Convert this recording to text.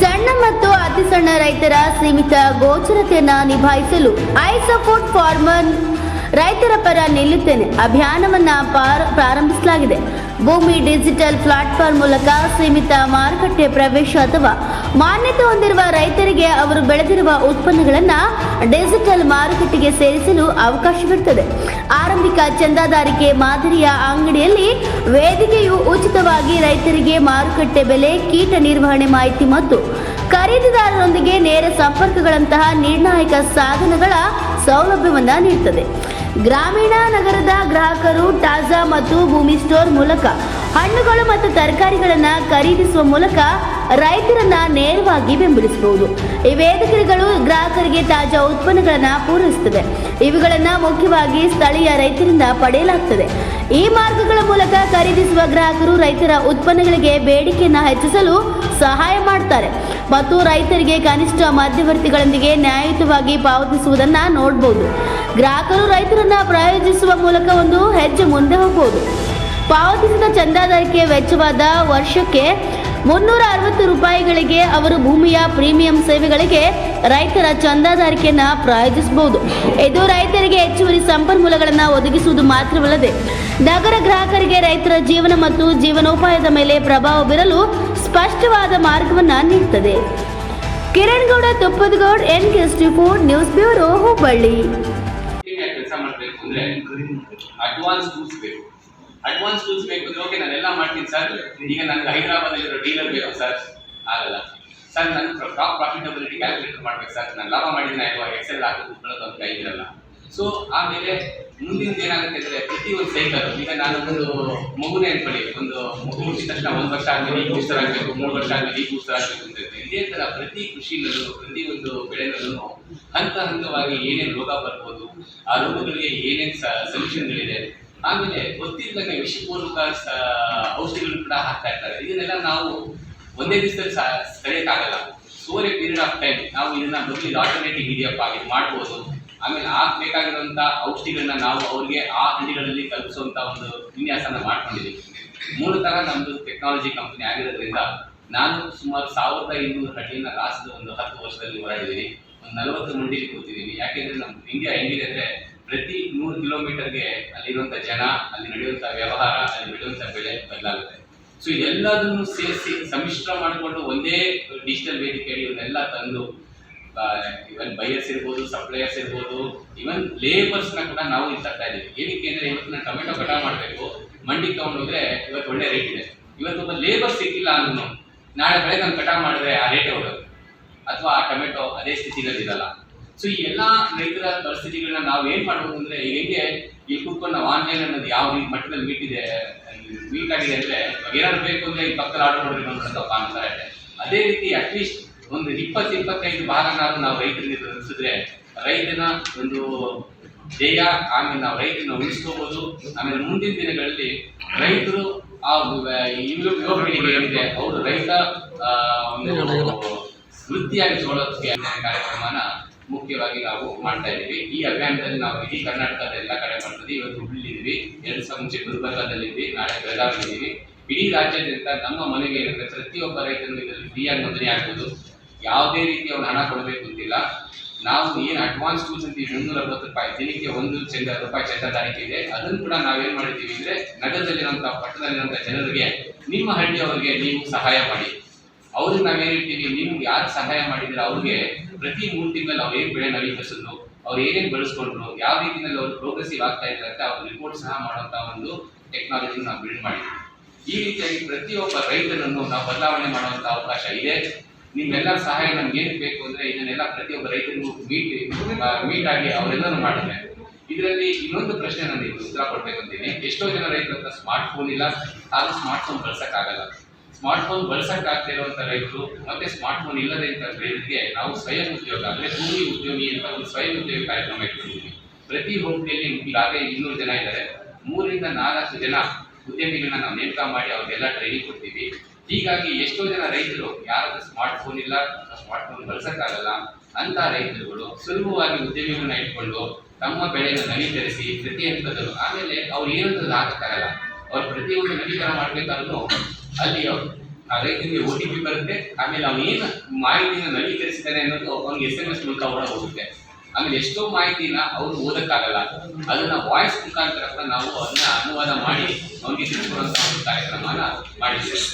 ಸಣ್ಣ ಮತ್ತು ಅತಿ ಸಣ್ಣ ರೈತರ ಸೀಮಿತ ಗೋಚರತೆಯನ್ನ ನಿಭಾಯಿಸಲು ಐ ಸಪೋರ್ಟ್ ಫಾರ್ಮರ್ ರೈತರ ಪರ ನಿಲ್ಲುತ್ತೇನೆ ಅಭಿಯಾನವನ್ನ ಪಾರ- ಪ್ರಾರಂಭಿಸಲಾಗಿದೆ. ಭೂಮಿ ಡಿಜಿಟಲ್ ಪ್ಲಾಟ್ಫಾರ್ಮ್ ಮೂಲಕ ಸೀಮಿತ ಮಾರುಕಟ್ಟೆ ಪ್ರವೇಶ ಅಥವಾ ಮಾನ್ಯತೆ ಹೊಂದಿರುವ ರೈತರಿಗೆ ಅವರು ಬೆಳೆದಿರುವ ಉತ್ಪನ್ನಗಳನ್ನು ಡಿಜಿಟಲ್ ಮಾರುಕಟ್ಟೆಗೆ ಸೇರಿಸಲು ಅವಕಾಶವಿರುತ್ತದೆ. ಆರಂಭಿಕ ಚಂದಾದಾರಿಕೆ ಮಾದರಿಯ ಅಂಗಡಿಯಲ್ಲಿ ವೇದಿಕೆಯು ಉಚಿತವಾಗಿ ರೈತರಿಗೆ ಮಾರುಕಟ್ಟೆ ಬೆಲೆ, ಕೀಟ ನಿರ್ವಹಣೆ ಮಾಹಿತಿ ಮತ್ತು ಖರೀದಿದಾರರೊಂದಿಗೆ ನೇರ ಸಂಪರ್ಕಗಳಂತಹ ನಿರ್ಣಾಯಕ ಸಾಧನಗಳ ಸೌಲಭ್ಯವನ್ನು ನೀಡುತ್ತದೆ ಗ್ರಾಮೀಣ ನಗರದ ಗ್ರಾಹಕರು ತಾಜಾ ಮತ್ತು ಭೂಮಿ ಸ್ಟೋರ್ ಮೂಲಕ ಹಣ್ಣುಗಳು ಮತ್ತು ತರಕಾರಿಗಳನ್ನು ಖರೀದಿಸುವ ಮೂಲಕ ರೈತರನ್ನ ನೇರವಾಗಿ ಬೆಂಬಲಿಸಬಹುದು. ಈ ವೇದಿಕೆಗಳು ಗ್ರಾಹಕರಿಗೆ ತಾಜಾ ಉತ್ಪನ್ನಗಳನ್ನು ಪೂರೈಸುತ್ತದೆ ಇವುಗಳನ್ನು ಮುಖ್ಯವಾಗಿ ಸ್ಥಳೀಯ ರೈತರಿಂದ ಪಡೆಯಲಾಗುತ್ತದೆ ಈ ಮಾರ್ಗಗಳ ಮೂಲಕ ಖರೀದಿಸುವ ಗ್ರಾಹಕರು ರೈತರ ಉತ್ಪನ್ನಗಳಿಗೆ ಬೇಡಿಕೆಯನ್ನು ಹೆಚ್ಚಿಸಲು ಸಹಾಯ ಮಾಡ್ತಾರೆ. ಮತ್ತು ರೈತರಿಗೆ ಕನಿಷ್ಠ ಮಧ್ಯವರ್ತಿಗಳೊಂದಿಗೆ ನ್ಯಾಯಯುತವಾಗಿ ಪಾವತಿಸುವುದನ್ನು ನೋಡಬಹುದು ಗ್ರಾಹಕರು ರೈತರನ್ನ ಪ್ರಾಯೋಜಿಸುವ ಮೂಲಕ ಒಂದು ಹೆಜ್ಜೆ ಮುಂದೆ ಹೋಗಬಹುದು ಪಾವತಿಸಿದ ಚಂದಾದಾರಿಕೆ ವೆಚ್ಚವಾದ ವರ್ಷಕ್ಕೆ ಮುನ್ನೂರ ಅರವತ್ತು ರೂಪಾಯಿಗಳಿಗೆ ಅವರು ಭೂಮಿಯ ಪ್ರೀಮಿಯಂ ಸೇವೆಗಳಿಗೆ ರೈತರ ಚಂದಾದಾರಿಕೆಯನ್ನು ಪ್ರಾಯೋಜಿಸಬಹುದು ಇದು ರೈತರಿಗೆ ಹೆಚ್ಚುವರಿ ಸಂಪನ್ಮೂಲಗಳನ್ನು ಒದಗಿಸುವುದು ಮಾತ್ರವಲ್ಲದೆ, ನಗರ ಗ್ರಾಹಕರಿಗೆ ರೈತರ ಜೀವನ ಮತ್ತು ಜೀವನೋಪಾಯದ ಮೇಲೆ ಪ್ರಭಾವ ಬೀರಲು ಸ್ಪಷ್ಟವಾದ ಮಾರ್ಗವನ್ನು ನೀಡುತ್ತದೆ Kiran Gowda Tuppadagoud N K four news bureau Hubballi ಕೆಲಸ ಮಾಡಬೇಕು ಅಂದ್ರೆ ಅಡ್ವಾನ್ಸ್ ಟೂಲ್ಸ್ ಬೇಕು. ಅಡ್ವಾನ್ಸ್ ಟೂಲ್ಸ್ ಬೇಕು ಅಂದ್ರೆ ಓಕೆ ನಾನೆಲ್ಲ ಮಾಡ್ತೀನಿ ಸರ್ ಈಗ ನನಗೆ ಹೈದರಾಬಾದ್ ಇರೋ ಡೀಲರ್ ಬೇಕು ಸರ್ ಆಗಲ್ಲ. ಸರ್ ನನ್ನ ಟಾಪ್ ಪ್ರಾಫಿಟಬಿಲಿಟಿ ಕ್ಯಾಲ್ಕುಲೇಟರ್ ಮಾಡ್ಬೇಕು ಸರ್ ನಾನು ಲಾಭ ಮಾಡಿದ್ರೆ ಅಥವಾ ಎಕ್ಸೆಲ್ ಹಾಕಿ ಕೂತ್ಕೊಳ್ಳೋದು ಅಂತ ಇದ್ರಲ್ಲ. ಸೊ ಆಮೇಲೆ ಮುಂದಿನ ಏನಾಗುತ್ತೆ ಅಂದ್ರೆ ಪ್ರತಿ ಒಂದು ಸೈಕಲ್ ಈಗ ನಾನು ಒಂದು ಮಗುನೇ ಅನ್ಕೊಳ್ಳಿ, ಒಂದು ಮಗು ಮುಗಿದ ತಕ್ಷಣ ಒಂದು ವರ್ಷ ಆಗಲಿ ಈ ಬೂಸ್ಟರ್ ಆಗಬೇಕು, ಮೂರು ವರ್ಷ ಆಗಲಿ ಈ ಬೂಸ್ಟರ್ ಆಗಬೇಕು ಅಂತ ಇದೇ ತರ ಪ್ರತಿ ಕೃಷಿನಲ್ಲೂ ಪ್ರತಿ ಒಂದು ಬೆಳೆನಲ್ಲೂ ಹಂತ ಹಂತವಾಗಿ ಏನೇನು ರೋಗ ಬರ್ಬೋದು, ಆ ರೋಗಗಳಿಗೆ ಏನೇನು ಸೊಲ್ಯೂಷನ್ಗಳಿದೆ, ಆಮೇಲೆ ಗೊತ್ತಿಲ್ಲದಂಗೆ ವಿಷಪೂರ್ವಕ ಔಷಧಿಗಳು ಕೂಡ ಹಾಕ್ತಾ ಇರ್ತಾರೆ. ಇದನ್ನೆಲ್ಲ ನಾವು ಒಂದೇ ದಿವಸದಲ್ಲಿ ಸರಿಯಕ್ಕಾಗಲ್ಲ. ಸೋರೆ ಪೀರಿಯಡ್ ಆಫ್ ಟೈಮ್ ನಾವು ಇದನ್ನ ಮೊದಲು ಆಟೋಮೆಟಿಕ್ ಇದೆಯಪ್ಪ, ಇದು ಮಾಡ್ಬೋದು. ಆಮೇಲೆ ಆ ಬೇಕಾಗಿರುವಂತ ಔಷಧಿಗಳನ್ನ ನಾವು ಅವ್ರಿಗೆ ಆ ಹಳ್ಳಿಗಳಲ್ಲಿ ಕಲ್ಪಿಸುವಂತ ಒಂದು ವಿನ್ಯಾಸನ ಮಾಡ್ಕೊಂಡಿದ್ದೀವಿ ಮೂಲತಃ ನಮ್ದು ಟೆಕ್ನಾಲಜಿ ಕಂಪನಿ ಆಗಿರೋದ್ರಿಂದ ನಾನು ಸುಮಾರು ಸಾವಿರದ ಇನ್ನೂರು ಹಳ್ಳಿಯನ್ನ ರಾಸದ ಒಂದು ಹತ್ತು ವರ್ಷದಲ್ಲಿ ಹೊರಡಿದ್ದೀನಿ ಒಂದು ನಲವತ್ತು ಮಂಡಿಲಿ ಕೂತಿದ್ದೀನಿ. ಯಾಕೆಂದ್ರೆ ನಮ್ಮ ಇಂಡಿಯಾ ಹೆಂಗಿದೆ ಅಂದ್ರೆ ಪ್ರತಿ ನೂರು ಕಿಲೋಮೀಟರ್ಗೆ ಅಲ್ಲಿರುವಂತ ಜನ, ಅಲ್ಲಿ ನಡೆಯುವಂತ ವ್ಯವಹಾರ, ಅಲ್ಲಿ ಬೆಳೆಯುವಂಥ ಬೆಳೆ ಬದಲಾಗುತ್ತೆ. ಸೊ ಎಲ್ಲದನ್ನು ಸೇರಿಸಿ ಸಮ್ಮಿಶ್ರ ಮಾಡಿಕೊಂಡು ಒಂದೇ ಡಿಜಿಟಲ್ ವೇದಿಕೆಯಲ್ಲಿ ಇವನ್ನೆಲ್ಲ ತಂದು ಇವನ್ ಬೈಯರ್ಸ್ ಇರ್ಬೋದು ಸಪ್ಲೈಯರ್ಸ್ ಇರ್ಬೋದು ಇವನ್ ಲೇಬರ್ಸ್ನ ಕೂಡ ನಾವು ಇಲ್ಲಿ ತರ್ತಾ ಏನಕ್ಕೆ ಅಂದ್ರೆ ಇವತ್ತು ನಾನು ಟೊಮೆಟೊ ಕಟಾವ್ ಮಾಡಬೇಕು ಮಂಡಿಗೆ ತಗೊಂಡೋದ್ರೆ ಇವತ್ತು ಒಳ್ಳೆ ರೇಟ್ ಇದೆ. ಇವತ್ತು ಒಬ್ಬ ಲೇಬರ್ ಸಿಕ್ಕಿಲ್ಲ ಅಂದ್ರೂ ನಾಳೆ ಬೆಳೆ ನಾನು ಕಟಾವ್ ಮಾಡಿದ್ರೆ ಆ ರೇಟ್ ಹೋಗೋದು ಅಥವಾ ಆ ಟೊಮೆಟೊ ಅದೇ ಸ್ಥಿತಿನಲ್ಲಿ ಇರಲ್ಲ. ಸೊ ಈ ಎಲ್ಲಾ ರೈತರ ಪರಿಸ್ಥಿತಿಗಳನ್ನ ನಾವು ಏನ್ ಮಾಡ್ಬೋದು ಅಂದ್ರೆ ಹೇಗೆ ಇಲ್ಲಿ ಕೂತ್ಕೊಂಡು ನಾವು ಆನ್ಲೈನ್ ಅನ್ನೋದು ಯಾವ ರೀತಿ ಮಟ್ಟದಲ್ಲಿ ಮೀಟ್ ಇದೆ ಮೀಟ್ ಆಗಿದೆ ಅಂದ್ರೆ, ಏನಾದ್ರು ಬೇಕು ಅಂದ್ರೆ ಈ ಪಕ್ಕದಲ್ಲಿ ಆರ್ಡರ್ ಮಾಡಿದ್ರೆ ಅಂತ ಅಂತಾರೆ ಅದೇ ರೀತಿ ಅಟ್ಲೀಸ್ಟ್ ಒಂದು ಇಪ್ಪತ್ತು ಇಪ್ಪತ್ತೈದು ಭಾಗನಾದ್ರು ನಾವು ರೈತರಿಗೆ ತಲುಪಿಸಿದ್ರೆ ರೈತನ ಒಂದು ಧ್ಯೇಯ, ಆಮೇಲೆ ನಾವು ರೈತನ ಉಳಿಸ್ಕೋಬಹುದು ಆಮೇಲೆ ಮುಂದಿನ ದಿನಗಳಲ್ಲಿ ರೈತರು ಆ ಯುವಕರಿಗೆ ಏನಿದೆ ಅವರು ರೈತ ವೃತ್ತಿಯಾಗಿ ತಗೊಳ್ಳೋದಕ್ಕೆ ಕಾರ್ಯಕ್ರಮನ ಮುಖ್ಯವಾಗಿ ನಾವು ಮಾಡ್ತಾ ಇದ್ದೀವಿ. ಈ ಅಭಿಯಾನದಲ್ಲಿ ನಾವು ಇಡೀ ಕರ್ನಾಟಕದ ಎಲ್ಲ ಕಡೆ ಮಾಡ್ತೀವಿ ಇವತ್ತು ಹುಬ್ಬಳ್ಳಿದ್ವಿ ಎರಡು ಸಾವಿರ ಮುಂಚೆ ಗುಲ್ಬರ್ಗಾದಲ್ಲಿದ್ವಿ ನಾಳೆ ಬೆಳಗಾವಿ ಇಡೀ ರಾಜ್ಯಾದ್ಯಂತ ನಮ್ಮ ಮನೆಗೆ ಪ್ರತಿಯೊಬ್ಬ ರೈತನು ಇದರಲ್ಲಿ ಫ್ರೀಯಾಗಿ ನೋಂದಣಿ ಆಗ್ಬೋದು. ಯಾವುದೇ ರೀತಿ ಅವ್ನು ಹಣ ಕೊಡಬೇಕು ಅಂತಿಲ್ಲ ನಾವು ಏನು ಅಡ್ವಾನ್ಸ್ ಟೂಲ್ಸ್ ಅಂತೀವಿ ಮುನ್ನೂರ ಅರವತ್ತು ರೂಪಾಯಿ, ದಿನಕ್ಕೆ ಒಂದು ಚಂದ ರೂಪಾಯಿ ಚಂದಾದಾರಿಕೆ ಇದೆ. ಅದನ್ನು ಕೂಡ ನಾವೇನು ಮಾಡಿದ್ದೀವಿ ಅಂದ್ರೆ ನಗರದಲ್ಲಿರುವಂಥ ಪಟ್ಟಣದಲ್ಲಿರುವಂತಹ ಜನರಿಗೆ, ನಿಮ್ಮ ಹಳ್ಳಿಯವರಿಗೆ ನೀವು ಸಹಾಯ ಮಾಡಿ. ಅವ್ರಿಗೆ ನಾವೇನಿರ್ತೀವಿ ನೀವು ಯಾರು ಸಹಾಯ ಮಾಡಿದ್ರೆ ಅವ್ರಿಗೆ ಪ್ರತಿ ಮೂರು ತಿಂಗಳಲ್ಲಿ ಅವ್ರು ಏನು ಬೆಳೆ ನವೀಕರಿಸಿದ್ರು ಅವ್ರು ಏನೇನು ಬೆಳೆಸ್ಕೊಂಡ್ರು, ಯಾವ ರೀತಿಯಲ್ಲಿ ಅವ್ರು ಪ್ರೋಗ್ರೆಸಿವ್ ಆಗ್ತಾ ಇದ್ದಾರೆ ಅಂತ ಅವ್ರ ರಿಪೋರ್ಟ್ ಸಹ ಮಾಡುವಂತ ಒಂದು ಟೆಕ್ನಾಲಜಿ ನಾವು ಬಿಲ್ಡ್ ಮಾಡಿದ್ವಿ ಈ ರೀತಿಯಾಗಿ ಪ್ರತಿಯೊಬ್ಬ ರೈತನನ್ನು ನಾವು ಬದಲಾವಣೆ ಮಾಡುವಂಥ ಅವಕಾಶ ಇದೆ. ನಿಮ್ಮೆಲ್ಲರ ಸಹಾಯ ನಮ್ಗೆ ಏನ್ ಬೇಕು ಅಂದ್ರೆ ಇದನ್ನೆಲ್ಲ ಪ್ರತಿಯೊಬ್ಬ ರೈತರಿಗೂ ಮೀಟ್ ಮೀಟ್ ಆಗಿ ಅವರೆಲ್ಲರೂ ಮಾಡಿದ್ರೆ. ಇದರಲ್ಲಿ ಇನ್ನೊಂದು ಪ್ರಶ್ನೆ ನಾನು ಉತ್ತರ ಕೊಡ್ಬೇಕಂತೀನಿ ಎಷ್ಟೋ ಜನ ರೈತರ ಹತ್ರ ಸ್ಮಾರ್ಟ್ ಫೋನ್ ಇಲ್ಲ ಹಾಗೂ ಸ್ಮಾರ್ಟ್ ಫೋನ್ ಬಳಸಕ್ಕಾಗಲ್ಲ. ಸ್ಮಾರ್ಟ್ ಫೋನ್ ಬಳಸಕ್ ಆಗ್ತಾ ಇರುವಂತ ರೈತರು ಮತ್ತೆ ಸ್ಮಾರ್ಟ್ ಫೋನ್ ಇಲ್ಲದೆ ಅಂತ ರೈತರಿಗೆ ನಾವು ಸ್ವಯಂ ಉದ್ಯೋಗ, ಅಂದ್ರೆ ಭೂಮಿ ಉದ್ಯಮಿ ಅಂತ ಒಂದು ಸ್ವಯಂ ಉದ್ಯೋಗ ಕಾರ್ಯಕ್ರಮ ಇಟ್ಕೊಂಡಿದ್ವಿ. ಪ್ರತಿ ಹೋಬಳಿಯಲ್ಲಿ ಈಗಾಗಲೇ ಇನ್ನೂರು ಜನ ಇದ್ದಾರೆ. ಮೂರರಿಂದ ನಾಲ್ಕು ಜನ ಉದ್ಯಮಿಗಳನ್ನ ನಾವು ನೇಮಕ ಮಾಡಿ ಅವ್ರಿಗೆಲ್ಲ ಟ್ರೈನಿಂಗ್ ಕೊಡ್ತೀವಿ. ಹೀಗಾಗಿ ಎಷ್ಟೋ ಜನ ರೈತರು, ಯಾರಾದ್ರೂ ಸ್ಮಾರ್ಟ್ ಫೋನ್ ಇಲ್ಲ ಸ್ಮಾರ್ಟ್ ಫೋನ್ ಬಳಸಕ್ಕಾಗಲ್ಲ, ಅಂತ ರೈತರುಗಳು ಸುಲಭವಾಗಿ ಉದ್ಯಮಿಗಳನ್ನ ಇಟ್ಕೊಂಡು ತಮ್ಮ ಬೆಳೆನ ನವೀಕರಿಸಿ ಪ್ರತಿ ಹಂತದಲ್ಲೂ, ಆಮೇಲೆ ಅವ್ರು ಏನಂತದ್ದು ಹಾಕಕ್ಕಾಗಲ್ಲ. ಅವ್ರು ಪ್ರತಿಯೊಂದು ನವೀಕರಣ ಮಾಡ್ಬೇಕಾದ್ರೂ ಅಲ್ಲಿ ಅವ್ರು, ಆ ರೈತನಿಗೆ ಓ ಟಿ ಪಿ ಬರುತ್ತೆ, ಆಮೇಲೆ ಅವನು ಏನು ಮಾಹಿತಿನ ನವೀಕರಿಸಿದ್ದಾನೆ ಅನ್ನೋದು ಅವ್ನಿಗೆ ಎಸ್ ಎಂ ಎಸ್ ಮೂಲಕ ಅವರ ಹೋಗುತ್ತೆ. ಆಮೇಲೆ ಎಷ್ಟೋ ಮಾಹಿತಿನ ಅವ್ರು ಓದಕ್ಕಾಗಲ್ಲ. ಅದನ್ನ ವಾಯ್ಸ್ ಮುಖಾಂತರ ನಾವು ಅದನ್ನ ಅನುವಾದ ಮಾಡಿ, ಅವನಿಗೆ ತಿಳಿಸುವಂತ ಒಂದು ಕಾರ್ಯಕ್ರಮನ ಮಾಡಿದ್ದೇವೆ.